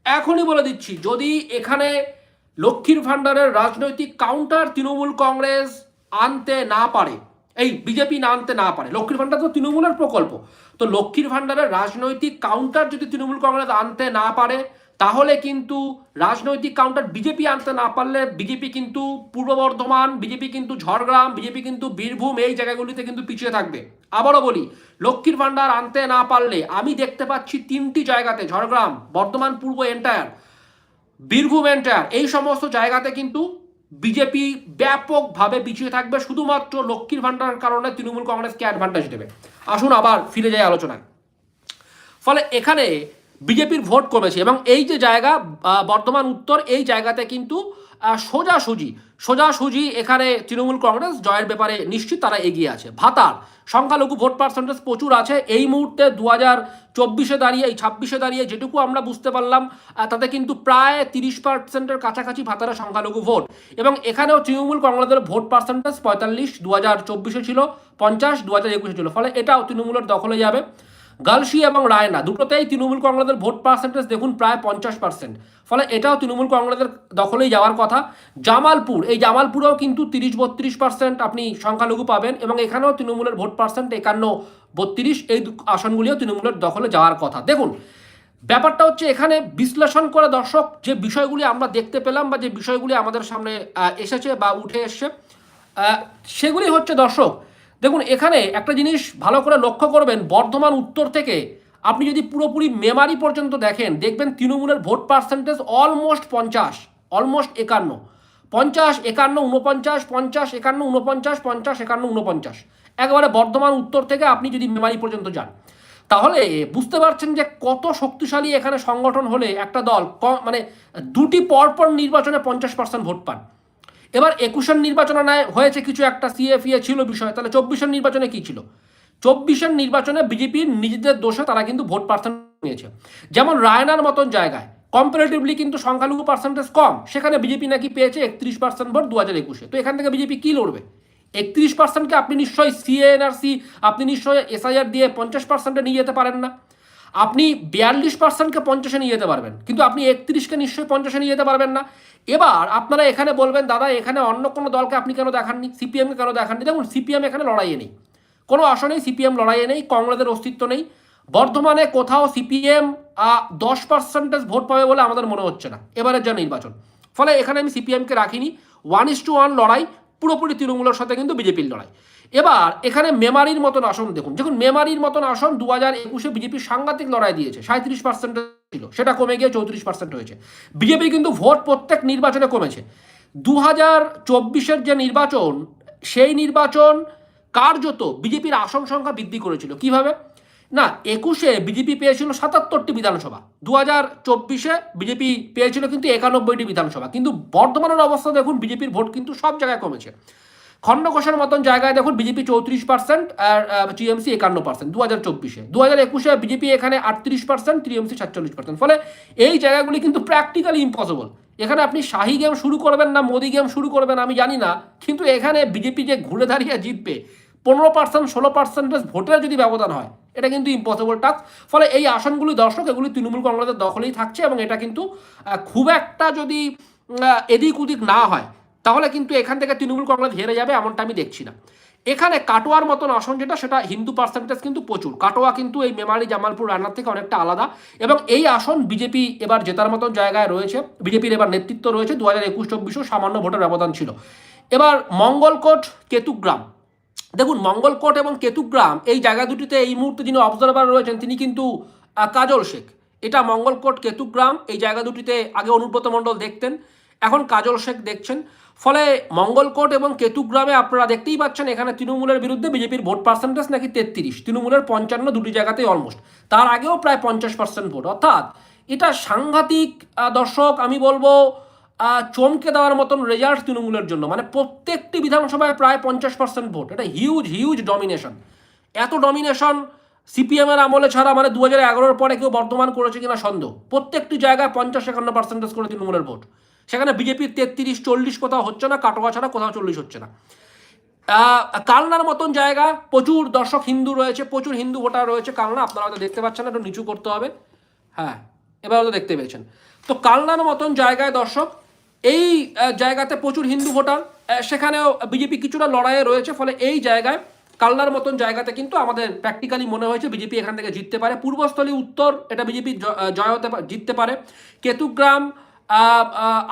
এখনই বলে দিচ্ছি, যদি এখানে লক্ষ্মীর ভাণ্ডারের রাজনৈতিক কাউন্টার তৃণমূল কংগ্রেস আনতে না পারে এই বিজেপি না আনতে না পারে। লক্ষ্মীর ভাণ্ডার তো তৃণমূলের প্রকল্প। তো লক্ষ্মীর ভাণ্ডারের রাজনৈতিক কাউন্টার যদি তৃণমূল কংগ্রেস আনতে না পারে, তাহলে কিন্তু রাজনৈতিক কাউন্টার বিজেপি আনতে না পারলে বিজেপি কিন্তু পূর্ব বর্ধমান, বিজেপি কিন্তু ঝড়গ্রাম, বিজেপি কিন্তু বীরভূম এই জায়গাগুলিতে কিন্তু পিছিয়ে থাকবে। আবারও বলি, লক্ষ্মীর ভাণ্ডার আনতে না পারলে আমি দেখতে পাচ্ছি তিনটি জায়গাতে, ঝড়গ্রাম, বর্ধমান পূর্ব এন্টায়ার বীরভূম এন্টায়ার এই সমস্ত জায়গাতে কিন্তু বিজেপি ব্যাপকভাবে পিছিয়ে থাকবে শুধুমাত্র লক্ষ্মীর ভাণ্ডারের কারণে তৃণমূল কংগ্রেসকে অ্যাডভান্টেজ দেবে। আসুন আবার ফিরে যাই আলোচনায়। ফলে এখানে বিজেপির ভোট কমেছে এবং এই যে জায়গা বর্তমান উত্তর, এই জায়গাতে কিন্তু সোজাসুজি সোজাসুজি এখানে তৃণমূল কংগ্রেস জয়ের ব্যাপারে নিশ্চিত তারা এগিয়ে আছে। ভাতার সংখ্যালঘু ভোট পার্সেন্টেজ প্রচুর আছে। এই মুহূর্তে দু হাজার চব্বিশে দাঁড়িয়ে, এই ছাব্বিশে দাঁড়িয়ে যেটুকু আমরা বুঝতে পারলাম তাতে কিন্তু প্রায় তিরিশ পার্সেন্টের কাছাকাছি ভাতারের সংখ্যালঘু ভোট। এবং এখানেও তৃণমূল কংগ্রেসের ভোট পার্সেন্টেজ পঁয়তাল্লিশ দু হাজার চব্বিশে ছিল পঞ্চাশ দু হাজার একুশে ছিল। ফলে এটাও তৃণমূলের দখলে যাবে। গালসি এবং রায়না দুটোতেই তৃণমূল কংগ্রেসের ভোট পার্সেন্টেজ দেখুন প্রায় পঞ্চাশ পার্সেন্ট ফলে এটাও তৃণমূল কংগ্রেসের দখলেই যাওয়ার কথা। জামালপুর, এই জামালপুরেও কিন্তু তিরিশ বত্রিশ পার্সেন্ট আপনি সংখ্যালঘু পাবেন এবং এখানেও তৃণমূলের ভোট পার্সেন্ট একান্ন বত্রিশ, এই আসনগুলিও তৃণমূলের দখলে যাওয়ার কথা। দেখুন, ব্যাপারটা হচ্ছে এখানে বিশ্লেষণ করে দর্শক যে বিষয়গুলি আমরা দেখতে পেলাম বা যে বিষয়গুলি আমাদের সামনে এসেছে বা উঠে এসছে সেগুলি হচ্ছে দর্শক দেখুন, এখানে একটা জিনিস ভালো করে লক্ষ্য করবেন, বর্ধমান উত্তর থেকে আপনি যদি পুরোপুরি মেমারি পর্যন্ত দেখেন, দেখবেন তৃণমূলের ভোট পার্সেন্টেজ অলমোস্ট পঞ্চাশ অলমোস্ট একান্ন। পঞ্চাশ, একান্ন উনপঞ্চাশ পঞ্চাশ, একান্ন উনপঞ্চাশ পঞ্চাশ, একান্ন উনপঞ্চাশ একেবারে বর্ধমান উত্তর থেকে আপনি যদি মেমারি পর্যন্ত যান। তাহলে বুঝতে পারছেন যে কত শক্তিশালী এখানে সংগঠন হলে একটা দল মানে দুটি পরপর নির্বাচনে পঞ্চাশ পার্সেন্ট ভোট পান। এবার একুশের নির্বাচনে নয় হয়েছে কিছু একটা সিএফিএ ছিল বিষয়। তাহলে চব্বিশের নির্বাচনে কি ছিল? চব্বিশের নির্বাচনে বিজেপির নিজেদের দোষে তারা কিন্তু ভোট পার্সেন্ট নিয়েছে। যেমন রায়নার মতন জায়গায় কম্পারেটিভলি কিন্তু সংখ্যালঘু পার্সেন্টেজ কম, সেখানে বিজেপি নাকি পেয়েছে একত্রিশ পার্সেন্ট ভোট দু হাজার একুশে। তো এখান থেকে বিজেপি কী লড়বে? একত্রিশ পার্সেন্টকে আপনি নিশ্চয়ই সিএনআরসি আপনি নিশ্চয়ই এসআইআর দিয়ে পঞ্চাশ পার্সেন্টে নিয়ে যেতে পারেন না। আপনি বিয়াল্লিশ পার্সেন্টকে পঞ্চাশে নিয়ে যেতে পারবেন, কিন্তু আপনি একত্রিশকে নিশ্চয়ই পঞ্চাশে নিয়ে যেতে পারবেন না। এবার আপনারা এখানে বলবেন, দাদা, এখানে অন্য কোনো দলকে আপনি কেন দেখাননি? সিপিএমকে কেন দেখাননি? দেখুন, সিপিএম এখানে লড়াইয়ে নেই। কোনো আসনেই সিপিএম লড়াইয়ে নেই, কংগ্রেসের অস্তিত্ব নেই। বর্ধমানে কোথাও সিপিএম দশ পার্সেন্টেজ ভোট পাবে বলে আমাদের মনে হচ্ছে না, এবারের যা নির্বাচন। ফলে এখানে আমি সিপিএমকে রাখিনি। ওয়ান ইস টু ওয়ান লড়াই পুরোপুরি তৃণমূলের সাথে কিন্তু বিজেপির লড়াই। এবার এখানে মেমারির মতন আসন দেখুন। দেখুন মেমারির মতন আসন দু হাজার একুশে বিজেপি সাংঘাতিক লড়াই দিয়েছে সাঁত্রিশ পার্সেন্ট ছিল। সেটা কমে গিয়ে চৌত্রিশ পার্সেন্ট হয়েছে। বিজেপি কিন্তু ভোট প্রত্যেক নির্বাচনে কমেছে। দু হাজার চব্বিশের যে নির্বাচন, সেই নির্বাচন কার্যত বিজেপির আসন সংখ্যা বৃদ্ধি করেছিল। কীভাবে? না, একুশে বিজেপি পেয়েছিল সাতাত্তরটি বিধানসভা। দু হাজার চব্বিশে বিজেপি পেয়েছিল কিন্তু একানব্বইটি বিধানসভা। কিন্তু বর্তমানের অবস্থা দেখুন, বিজেপির ভোট কিন্তু সব জায়গায় কমেছে। খণ্ডঘোষের মতন জায়গায় দেখুন, বিজেপি চৌত্রিশ পার্সেন্ট আর টিএমসি একান্ন পার্সেন্ট দু হাজার চব্বিশে। দু হাজার একুশে বিজেপি এখানে আটত্রিশ পার্সেন্ট, টিএমসি সাতচল্লিশ পার্সেন্ট। ফলে এই জায়গাগুলি কিন্তু প্র্যাকটিক্যালি ইম্পসিবল এখানে আপনি শাহি গেম শুরু করবেন না, মোদি গেম শুরু করবেন, আমি জানি না। কিন্তু এখানে বিজেপি যে ঘুরে দাঁড়িয়ে জিতবে, পনেরো পার্সেন্ট, ষোলো পার্সেন্টেজ ভোটের যদি ব্যবধান হয় এটা কিন্তু ইম্পসিবল টাস্ক ফলে এই আসনগুলি দর্শক, এগুলি তৃণমূল কংগ্রেসের দখলেই থাকছে এবং এটা কিন্তু খুব একটা যদি এদিক ওদিক না হয়, তাহলে কিন্তু এখান থেকে তৃণমূল কংগ্রেস হেরে যাবে এমনটা আমি দেখছি না। এখানে কাটোয়ার মতন আসন যেটা, সেটা হিন্দু পার্সেন্টেজ কিন্তু প্রচুর। কাটোয়া কিন্তু এই মেমারি, জামালপুর, রান্নার থেকে অনেকটা আলাদা এবং এই আসন বিজেপি এবার জেতার মতন জায়গায় রয়েছে। বিজেপির এবার নেতৃত্ব রয়েছে। দু হাজার একুশ, চব্বিশেও সামান্য ভোটের ব্যবধান ছিল। এবার মঙ্গলকোট, কেতুগ্রাম। দেখুন মঙ্গলকোট এবং কেতুগ্রাম এই জায়গা দুটিতে এই মুহূর্তে যিনি অবজারভার রয়েছেন, তিনি কিন্তু কাজল শেখ। এটা মঙ্গলকোট কেতুগ্রাম, এই জায়গা দুটিতে আগে অনুব্রত মণ্ডল দেখতেন, এখন কাজল শেখ দেখছেন। ফলে মঙ্গলকোট এবং কেতুগ্রামে আপনারা দেখতেই পাচ্ছেন, এখানে তৃণমূলের বিরুদ্ধে বিজেপির ভোট পার্সেন্টেজ নাকি তেত্রিশ, তৃণমূলের পঞ্চান্ন দুটি জায়গাতেই অলমোস্ট তার আগেও প্রায় পঞ্চাশ পার্সেন্ট ভোট। অর্থাৎ এটা সাংঘাতিক দর্শক, আমি বলব চমকে দেওয়ার মতন রেজাল্ট তৃণমূলের জন্য। মানে প্রত্যেকটি বিধানসভায় প্রায় পঞ্চাশ পার্সেন্ট ভোট। এটা হিউজ হিউজ ডমিনেশন এত ডমিনেশন সিপিএমের আমলে ছাড়া মানে দু হাজার এগারোর পরে কেউ বর্ধমান করেছে কিনা সন্দেহ। প্রত্যেকটি জায়গায় পঞ্চাশ একান্ন পার্সেন্টেজ করে তৃণমূলের ভোট। সেখানে বিজেপির তেত্রিশ, চল্লিশ কোথাও হচ্ছে না, কাটোয়া ছাড়া কোথাও চল্লিশ হচ্ছে না। কালনার মতন জায়গা, প্রচুর দর্শক হিন্দু রয়েছে, প্রচুর হিন্দু ভোটার রয়েছে। কালনা আপনারা হয়তো দেখতে পাচ্ছেন একটু নিচু করতে হবে। হ্যাঁ এবার হয়তো দেখতে পেয়েছেন। তো কালনার মতন জায়গায় দর্শক এই জায়গাতে প্রচুর হিন্দু ভোটার সেখানেও বিজেপি কিছুটা লড়াইয়ে রয়েছে, ফলে এই জায়গায় কালনার মতন জায়গাতে কিন্তু আমাদের প্র্যাকটিক্যালি মনে হয়েছে বিজেপি এখান থেকে জিততে পারে। পূর্বস্থলী উত্তর, এটা বিজেপি জয় হতে জিততে পারে। কেতুগ্রাম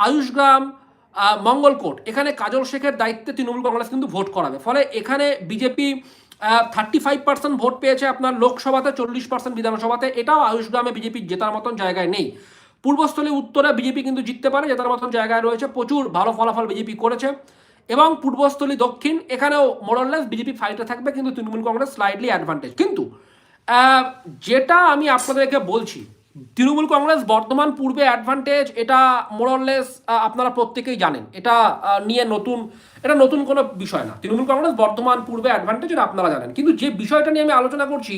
আয়ুষগ্রাম মঙ্গলকোট, এখানে কাজল শেখের দায়িত্বে তৃণমূল কংগ্রেস কিন্তু ভোট করাবে। ফলে এখানে BJP thirty five percent vote পেয়েছে আপনার লোকসভাতে, চল্লিশ পার্সেন্ট বিধানসভাতে, এটাও আয়ুষগ্রামে বিজেপি জেতার মতন জায়গায় নেই। পূর্বস্থলী উত্তরে বিজেপি কিন্তু জিততে পারে জেতার মতন জায়গায় রয়েছে, প্রচুর ভালো ফলাফল বিজেপি করেছে। এবং পূর্বস্থলী দক্ষিণ, এখানেও মোরললেস বিজেপি ফাইটে থাকবে, কিন্তু তৃণমূল কংগ্রেস স্লাইডলি অ্যাডভান্টেজ কিন্তু যেটা আমি আপনাদেরকে বলছি, তৃণমূল কংগ্রেস বর্তমান পূর্বে অ্যাডভান্টেজ এটা মোরললেস আপনারা প্রত্যেকেই জানেন। এটা নিয়ে নতুন, এটা নতুন কোনো বিষয় না। তৃণমূল কংগ্রেস বর্তমান পূর্বে অ্যাডভান্টেজ এটা আপনারা জানেন। কিন্তু যে বিষয়টা নিয়ে আমি আলোচনা করছি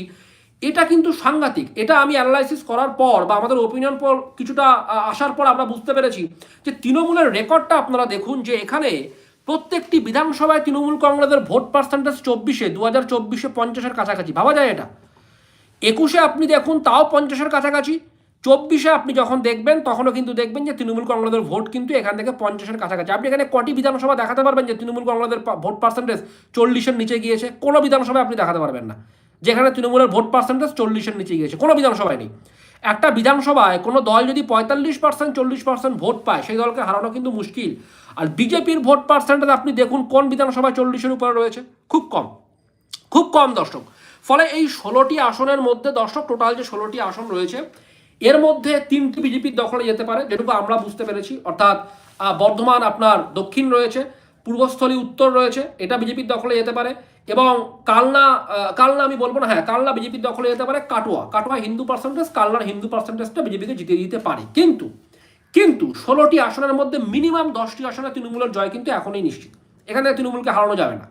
এটা কিন্তু সাংঘাতিক। এটা আমি অ্যানালাইসিস করার পর বা আমাদের ওপিনিয়ন পর কিছুটা আসার পর আমরা বুঝতে পেরেছি যে তৃণমূলের রেকর্ডটা আপনারা দেখুন যে এখানে প্রত্যেকটি বিধানসভায় তৃণমূল কংগ্রেসের ভোট পার্সেন্টেজ চব্বিশে দু হাজার চব্বিশে পঞ্চাশের কাছাকাছি। ভাবা যায় এটা? একুশে আপনি দেখুন, তাও পঞ্চাশের কাছাকাছি। চব্বিশে আপনি যখন দেখবেন, তখনও কিন্তু দেখবেন যে তৃণমূল কংগ্রেসের ভোট কিন্তু এখান থেকে পঞ্চাশের কাছাকাছি। আপনি এখানে কটি বিধানসভা দেখাতে পারবেন যে তৃণমূল কংগ্রেসের ভোট পার্সেন্টেজ চল্লিশের নিচে গিয়েছে? কোনো বিধানসভায় আপনি দেখাতে পারবেন না। যেখানে তৃণমূলের ভোট পার্সেন্টেজ চল্লিশের নিচে গিয়েছে। কোনো বিধানসভায় নেই। একটা বিধানসভায় কোনো দল যদি পঁয়তাল্লিশ পার্সেন্ট চল্লিশ পার্সেন্ট ভোট পায়, সেই দলকে হারানো কিন্তু মুশকিল। আর বিজেপির ভোট পার্সেন্টেজ আপনি দেখুন কোন বিধানসভায় চল্লিশের উপরে রয়েছে। খুব কম। খুব কম দর্শক। ফলে এই ষোলোটি আসনের মধ্যে দর্শক, টোটাল যে ষোলোটি আসন রয়েছে, এর মধ্যে তিনটি বিজেপির দখলে যেতে পারে, যেটুকু আমরা বুঝতে পেরেছি। অর্থাৎ বর্ধমান আপনার দক্ষিণ রয়েছে, পূর্বস্থলী উত্তর রয়েছে, এটা বিজেপির দখলে যেতে পারে। এবং কালনা কালনা আমি বলব না হ্যাঁ কালনা বিজেপির দখলে যেতে পারে, কাটোয়া। কাটোয়া হিন্দু পার্সেন্টেজ কালনার হিন্দু পার্সেন্টেজটা বিজেপিকে জিতিয়ে দিতে পারে। কিন্তু কিন্তু ষোলোটি আসনের মধ্যে মিনিমাম দশটি আসনে তৃণমূলের জয় কিন্তু এখনই নিশ্চিত। এখানে তৃণমূলকে হারানো যাবে না।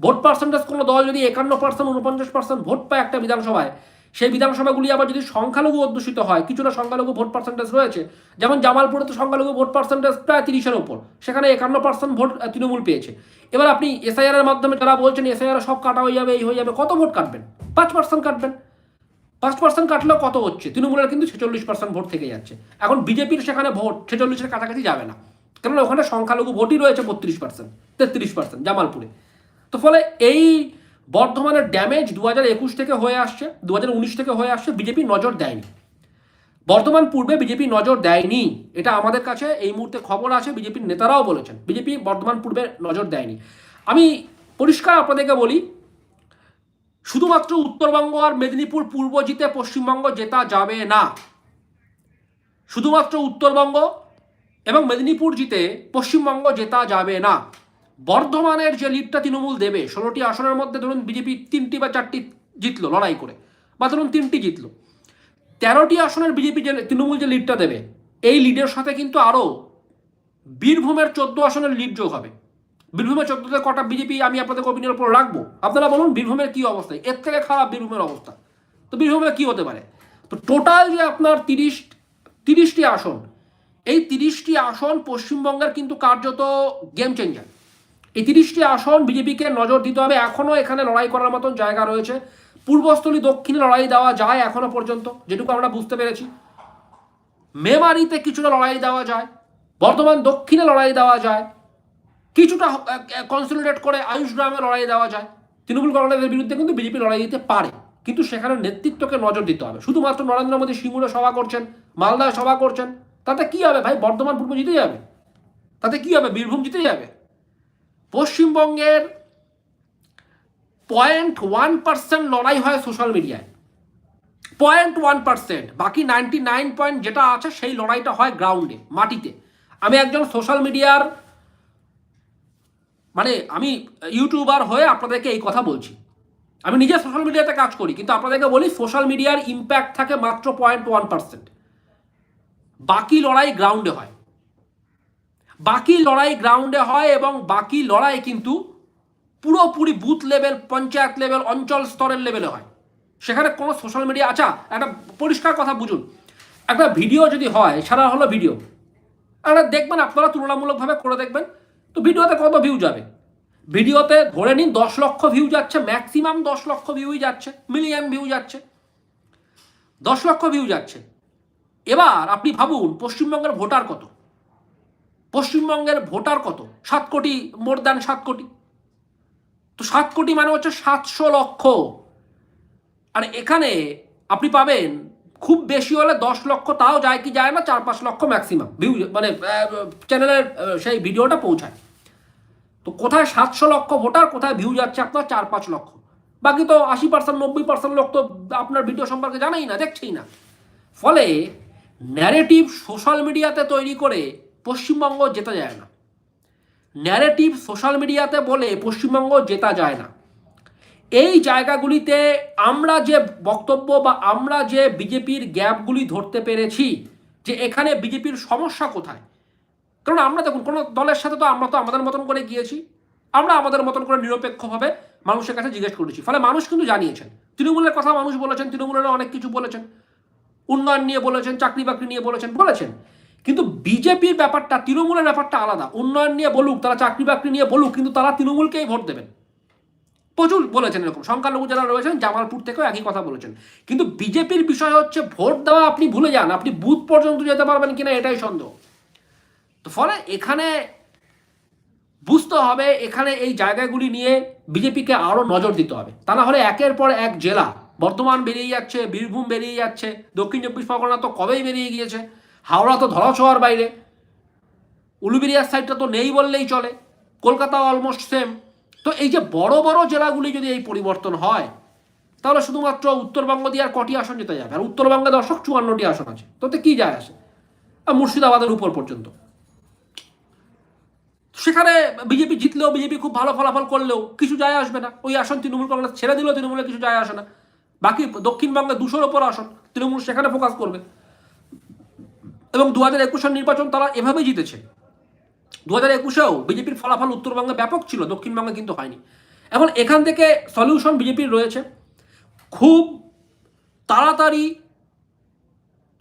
ভোট পার্সেন্টেজ কোনো দল যদি একান্ন পার্সেন্ট উনপঞ্চাশ পার্সেন্ট ভোট পায় একটা বিধানসভায় সেই বিধানসভাগুলি আবার যদি সংখ্যালঘু অধ্যুষিত হয়, কিছুটা সংখ্যালঘু ভোট পার্সেন্টেজ রয়েছে। যেমন জামালপুরে তো সংখ্যালঘু ভোট পার্সেন্টেজ প্রায় তিরিশের ওপর, সেখানে একান্ন পার্সেন্ট ভোট তৃণমূল পেয়েছে। এবার আপনি এসআইআর এর মাধ্যমে যারা বলছেন এসআইআর সব কাটা হয়ে যাবে, এই হয়ে যাবে, কত ভোট কাটবেন? পাঁচ পার্সেন্ট কাটবেন। পাঁচ পার্সেন্ট কাটলেও কত হচ্ছে? তৃণমূলের কিন্তু ছেচল্লিশ পার্সেন্ট ভোট থেকে যাচ্ছে। এখন বিজেপির সেখানে ভোট ছেচল্লিশের কাছাকাছি যাবে না। কেননা ওখানে সংখ্যালঘু ভোটই রয়েছে বত্রিশ পার্সেন্ট তেত্রিশ পার্সেন্ট জামালপুরে। তো ফলে এই বর্ধমানের ড্যামেজ দু হাজার একুশ থেকে হয়ে আসছে দু হাজার উনিশ থেকে হয়ে আসছে, বিজেপি নজর দেয়নি। বর্তমান পূর্বে বিজেপি নজর দেয়নি, এটা আমাদের কাছে এই মুহূর্তে খবর আছে, বিজেপির নেতারাও বলেছেন, বিজেপি বর্তমান পূর্বে নজর দেয়নি। আমি পরিষ্কার আপনাদেরকে বলি, শুধুমাত্র উত্তরবঙ্গ আর মেদিনীপুর পূর্ব জিতে পশ্চিমবঙ্গ জেতা যাবে না। শুধুমাত্র উত্তরবঙ্গ এবং মেদিনীপুর জিতে পশ্চিমবঙ্গ জেতা যাবে না। বর্ধমানের যে লিডটা তৃণমূল দেবে, ষোলোটি আসনের মধ্যে ধরুন বিজেপি তিনটি বা চারটি জিতলো লড়াই করে, বা ধরুন তিনটি জিতলো। তেরোটি আসনের বিজেপি যে তৃণমূল যে লিডটা দেবে, এই লিডের সাথে কিন্তু আরও বীরভূমের চোদ্দ আসনের লিড যোগ হবে। বীরভূমের চোদ্দতে কটা বিজেপি আমি আপনাদের অপিনিয়ন উপর রাখব। আপনারা বলুন বীরভূমের কী অবস্থা? এর থেকে খারাপ বীরভূমের অবস্থা। তো বীরভূমে কী হতে পারে? তো টোটাল যে আপনার তিরিশ, তিরিশটি আসন, এই তিরিশটি আসন পশ্চিমবঙ্গের কিন্তু কার্যত গেম চেঞ্জার এই তিরিশটি আসন বিজেপিকে নজর দিতে হবে। এখনও এখানে লড়াই করার মতন জায়গা রয়েছে। পূর্বস্থলী দক্ষিণে লড়াই দেওয়া যায় এখনও পর্যন্ত, যেটুকু আমরা বুঝতে পেরেছি। মেমারিতে কিছুটা লড়াই দেওয়া যায় বর্তমান দক্ষিণে লড়াই দেওয়া যায়, কিছুটা কনসলিডেট করে আয়ুষ গ্রামে লড়াই দেওয়া যায়। তৃণমূল কংগ্রেসের বিরুদ্ধে কিন্তু বিজেপি লড়াই দিতে পারে, কিন্তু সেখানে নেতৃত্বকে নজর দিতে হবে। শুধুমাত্র নরেন্দ্র মোদী সিঙ্গুরে সভা করছেন, মালদায় সভা করছেন, তাতে কি হবে ভাই? বর্ধমান পূর্ব জিতে যাবে। তাতে কি হবে? বীরভূম জিতে যাবে? পশ্চিমবঙ্গের পয়েন্ট ওয়ান পার্সেন্ট লড়াই হয় সোশ্যাল মিডিয়ায় পয়েন্ট ওয়ান পার্সেন্ট বাকি নাইনটি নাইন পয়েন্ট যেটা আছে সেই লড়াইটা হয় গ্রাউন্ডে মাটিতে। আমি একজন সোশ্যাল মিডিয়ার মানে আমি ইউটিউবার হয়ে আপনাদেরকে এই কথা বলছি। আমি নিজে সোশ্যাল মিডিয়াতে কাজ করি, কিন্তু আপনাদেরকে বলি সোশ্যাল মিডিয়ার ইম্প্যাক্ট থাকে মাত্র পয়েন্ট ওয়ান পার্সেন্ট বাকি লড়াই গ্রাউন্ডে হয়। বাকি লড়াই গ্রাউন্ডে হয় এবং বাকি লড়াই কিন্তু পুরোপুরি বুথ লেভেল পঞ্চায়েত লেভেল অঞ্চল স্তরের লেভেলে হয়। সেখানে কোনো সোশ্যাল মিডিয়া আচ্ছা একটা পরিষ্কার কথা বুঝুন। একটা ভিডিও যদি হয়, সারা হলো ভিডিও একটা দেখবেন, আপনারা তুলনামূলকভাবে করে দেখবেন, তো ভিডিওতে কত ভিউ যাবে? ভিডিওতে ধরে নিন দশ লক্ষ ভিউ যাচ্ছে ম্যাক্সিমাম দশ লক্ষ ভিউই যাচ্ছে মিলিয়ন ভিউ যাচ্ছে। দশ লক্ষ ভিউ যাচ্ছে। এবার আপনি ভাবুন, পশ্চিমবঙ্গের ভোটার কত? পশ্চিমবঙ্গের ভোটার কত? সাত কোটি মোর দ্যান সাত কোটি। তো সাত কোটি মানে হচ্ছে সাতশো লক্ষ। আর এখানে আপনি পাবেন, খুব বেশি হলে দশ লক্ষ তাও যায় কি যায় না, চার পাঁচ লক্ষ ম্যাক্সিমাম ভিউ মানে চ্যানেলের সেই ভিডিওটা পৌঁছায়। তো কোথায় সাতশো লক্ষ ভোটার, কোথায় ভিউ যাচ্ছে আপনার চার পাঁচ লক্ষ। বাকি তো আশি পার্সেন্ট নব্বই পার্সেন্ট লোক তো আপনার ভিডিও সম্পর্কে জানেই না, দেখছেই না। ফলে ন্যারেটিভ সোশ্যাল মিডিয়াতে তৈরি করে পশ্চিমবঙ্গ জেতা যায় না। ন্যারেটিভ সোশ্যাল মিডিয়াতে বলে পশ্চিমবঙ্গ জেতা যায় না। এই জায়গাগুলিতে আমরা যে বক্তব্য বা আমরা যে বিজেপির গ্যাপগুলি ধরতে পেরেছি, যে এখানে বিজেপির সমস্যা কোথায়? কারণ আমরা দেখুন, কোনো দলের সাথে তো আমরা তো আমাদের মতন করে গিয়েছি। আমরা আমাদের মতন করে নিরপেক্ষভাবে মানুষের কাছে জিজ্ঞেস করেছি। ফলে মানুষ কিন্তু জানিয়েছেন। তৃণমূলের কথা মানুষ বলেছেন তৃণমূলের অনেক কিছু বলেছেন। উন্নয়ন নিয়ে বলেছেন চাকরি বাকরি নিয়ে বলেছেন বলেছেন। কিন্তু বিজেপির ব্যাপারটা, তৃণমূলের ব্যাপারটা আলাদা। উন্নয়ন নিয়ে বলুক, তারা চাকরি বাকরি নিয়ে বলুক, কিন্তু তারা তৃণমূলকেই ভোট দেবেন। প্রচুর বলেছেন এরকম। সংখ্যালঘু যারা রয়েছেন, জামালপুর থেকেও একই কথা বলেছেন। কিন্তু বিজেপির বিষয় হচ্ছে, ভোট দেওয়া আপনি ভুলে যান। আপনি বুথ পর্যন্ত যেতে পারবেন কিনা এটাই সন্দেহ। তো ফলে এখানে বুঝতে হবে, এখানে এই জায়গাগুলি নিয়ে বিজেপিকে আরও নজর দিতে হবে। তা না হলে একের পর এক জেলা। বর্তমান বেরিয়ে যাচ্ছে, বীরভূম বেরিয়ে যাচ্ছে, দক্ষিণ চব্বিশ পরগনা তো কবেই বেরিয়ে গিয়েছে? হাওড়া তো ধরাছোঁয়ার বাইরে। উলুবেরিয়ার সাইডটা তো নেই বললেই চলে। কলকাতা অলমোস্ট সেম তো এই যে বড় বড় জেলাগুলি যদি এই পরিবর্তন হয়, তাহলে শুধুমাত্র উত্তরবঙ্গ দিয়ে আর কটি আসন যেতে যাবে? আর উত্তরবঙ্গে দর্শক চুয়ান্নটি আসন আছে। তোতে কি যায় আসে? আর মুর্শিদাবাদের উপর পর্যন্ত। সেখানে বিজেপি জিতলেও বিজেপি খুব ভালো ফলাফল করলেও কিছু যায় আসবে না। ওই আসন তৃণমূল কংগ্রেস ছেড়ে দিলেও তৃণমূলে কিছু যায় আসে না। বাকি দক্ষিণবঙ্গে দুশোর ওপর আসন, তৃণমূল সেখানে ফোকাস করবে। এবং দু হাজার একুশের নির্বাচন তারা এভাবেই জিতেছে। দু হাজার একুশেও বিজেপির ফলাফল উত্তরবঙ্গে ব্যাপক ছিল, দক্ষিণবঙ্গে কিন্তু হয়নি। এখন এখান থেকে সলিউশন বিজেপির রয়েছে। খুব তাড়াতাড়ি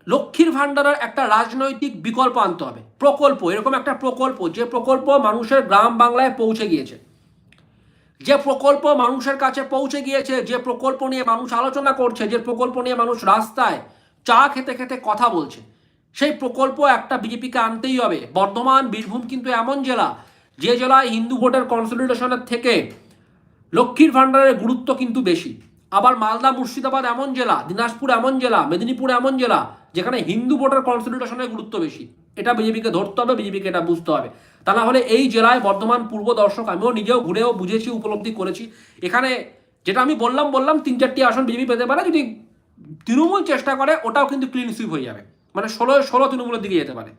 লক্ষ্মীর ভাণ্ডারের একটা রাজনৈতিক বিকল্প আনতে হবে। প্রকল্প, এরকম একটা প্রকল্প, যে প্রকল্প মানুষের গ্রাম বাংলায় পৌঁছে গিয়েছে। যে প্রকল্প মানুষের কাছে পৌঁছে গিয়েছে, যে প্রকল্প নিয়ে মানুষ আলোচনা করছে, যে প্রকল্প নিয়ে মানুষ রাস্তায় চা খেতে খেতে কথা বলছে। সেই প্রকল্প একটা বিজেপিকে আনতেই হবে। বর্ধমান, বীরভূম কিন্তু এমন জেলা, যে জেলায় হিন্দু ভোটের কনসলিডেশনের থেকে লক্ষ্মীর ভাণ্ডারের গুরুত্ব কিন্তু বেশি। আবার মালদা, মুর্শিদাবাদ এমন জেলা, দিনাজপুর এমন জেলা, মেদিনীপুর এমন জেলা, যেখানে হিন্দু ভোটার কনসলিডেশনের গুরুত্ব বেশি। এটা বিজেপিকে ধরতে হবে, বিজেপিকে এটা বুঝতে হবে। তা না হলে এই জেলায় বর্ধমান পূর্ব দর্শক, আমিও নিজেও ঘুরেও বুঝেছি, উপলব্ধি করেছি। এখানে যেটা আমি বললাম বললাম তিন চারটি আসন বিজেপি পেতে পারে, যদি তৃণমূল চেষ্টা করে, ওটাও কিন্তু ক্লিন সুইপ হয়ে যাবে। মানে ষোলো ষোলো তৃণমূলের দিকে যেতে পারে।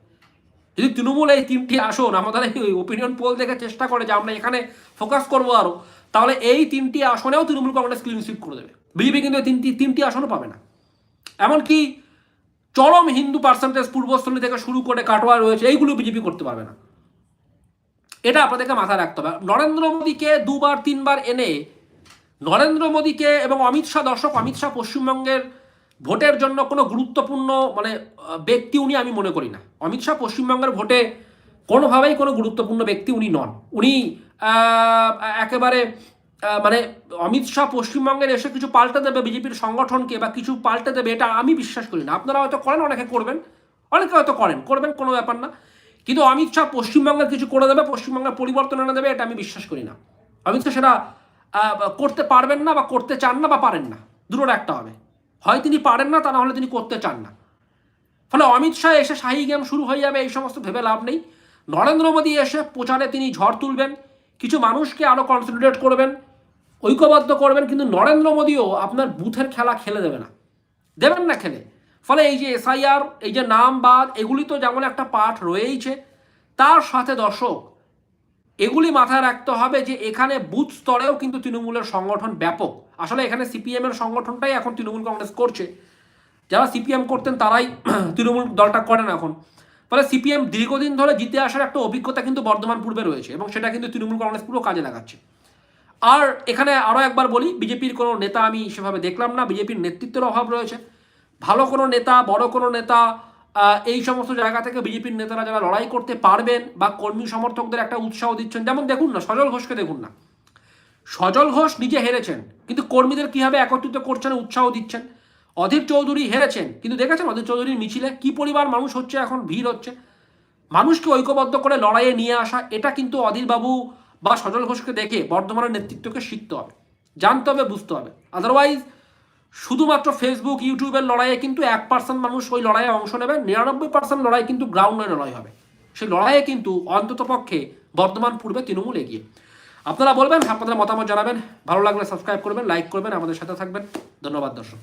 যদি তৃণমূল এই তিনটি আসন, আমাদের এই ওপিনিয়ন পোল দেখে চেষ্টা করে যে আমরা এখানে ফোকাস করব আরও তাহলে এই তিনটি আসনেও তৃণমূল কংগ্রেস ক্লিন সুইপ করে দেবে। বিজেপি কিন্তু তিনটি তিনটি আসনও পাবে না। এমনকি চরম হিন্দু পার্সেন্টেজ পূর্বস্থলী থেকে শুরু করে কাটোয়া রয়েছে, এইগুলো বিজেপি করতে পারবে না। এটা আপনাদেরকে মাথায় রাখতে হবে। নরেন্দ্র মোদীকে দুবার, তিনবার এনে নরেন্দ্র মোদীকে এবং অমিত শাহ, দর্শক অমিত শাহ পশ্চিমবঙ্গের ভোটের জন্য কোনো গুরুত্বপূর্ণ মানে ব্যক্তি উনি আমি মনে করি না। অমিত শাহ পশ্চিমবঙ্গের ভোটে কোনোভাবেই কোনো গুরুত্বপূর্ণ ব্যক্তি উনি নন। উনি একেবারে মানে অমিত শাহ পশ্চিমবঙ্গের এসে কিছু পাল্টে দেবে বিজেপির সংগঠনকে বা কিছু পাল্টে দেবে, এটা আমি বিশ্বাস করি না। আপনারা হয়তো করেন, অনেকে করবেন। অনেকে হয়তো করেন, করবেন কোনো ব্যাপার না। কিন্তু অমিত শাহ পশ্চিমবঙ্গের কিছু করে দেবে, পশ্চিমবঙ্গের পরিবর্তন এনে দেবে, এটা আমি বিশ্বাস করি না। অমিত শাহ সেটা করতে পারবেন না বা করতে চান না বা পারেন না। দুটোর একটা হবে। হয় তিনি পারেন না, তা না হলে তিনি করতে চান না। ফলে অমিত শাহ এসে শাহী গেম শুরু হয়ে যাবে, এই সমস্ত ভেবে লাভ নেই। নরেন্দ্র মোদী এসে প্রচারে তিনি ঝড় তুলবেন, কিছু মানুষকে আরও কনসেন্ট্রেট করবেন, ঐক্যবদ্ধ করবেন, কিন্তু নরেন্দ্র মোদীও আপনার বুথের খেলা খেলে দেবে না। দেবেন না খেলে। ফলে এই যে এসআইআর, এই যে নাম বাদ, এগুলি তো যেমন একটা পাঠ রয়েইছে, তার সাথে দর্শক, এগুলি মাথায় রাখতে হবে যে এখানে বুথ স্তরেও কিন্তু তৃণমূলের সংগঠন ব্যাপক। আসলে এখানে সিপিএম এর সংগঠনটাই এখন তৃণমূল কংগ্রেস করছে। যারা সিপিএম করতেন তারাই তৃণমূল দলটা করেন এখন। ফলে সিপিএম দীর্ঘদিন ধরে জিতে আসার একটা অভিজ্ঞতা কিন্তু বর্ধমান পূর্বে রয়েছে এবং সেটা কিন্তু তৃণমূল কংগ্রেস পুরো কাজে লাগাচ্ছে। আর এখানে আরও একবার বলি, বিজেপির কোনো নেতা আমি সেভাবে দেখলাম না। বিজেপির নেতৃত্বের অভাব রয়েছে। ভালো কোনো নেতা, বড় কোনো নেতা এই সমস্ত জায়গা থেকে বিজেপির নেতারা যারা লড়াই করতে পারবেন বা কর্মী সমর্থকদের একটা উৎসাহ দিচ্ছেন, যেমন দেখুন না, সজল ঘোষকে দেখুন না। সজল ঘোষ নিজে হেরেছেন, কিন্তু কর্মীদের কীভাবে একত্রিত করছেন, উৎসাহ দিচ্ছেন? অধীর চৌধুরী হেরেছেন, কিন্তু দেখেছেন অধীর চৌধুরীর মিছিলে কি পরিবার মানুষ হচ্ছে এখন, ভিড় হচ্ছে? মানুষকে ঐক্যবদ্ধ করে লড়াইয়ে নিয়ে আসা, এটা কিন্তু অধীর বাবু বা সজল ঘোষকে দেখে বর্ধমানের নেতৃত্বকে শিখতে হবে, জানতে হবে, বুঝতে হবে। আদারওয়াইজ শুধুমাত্র ফেসবুক ইউটিউবের লড়াইয়ে কিন্তু এক পার্সেন্ট মানুষ ওই লড়াইয়ে অংশ নেবে, নিরানব্বই পার্সেন্ট লড়াই কিন্তু গ্রাউন্ডে লড়াই হবে। সেই লড়াইয়ে কিন্তু অন্ততপক্ষে বর্ধমান পূর্বে তৃণমূল এগিয়ে। আপনারা বলবেন, আপনাদের মতামত জানাবেন। ভালো লাগলে সাবস্ক্রাইব করবেন লাইক করবেন, আমাদের সাথে থাকবেন। ধন্যবাদ, দর্শক।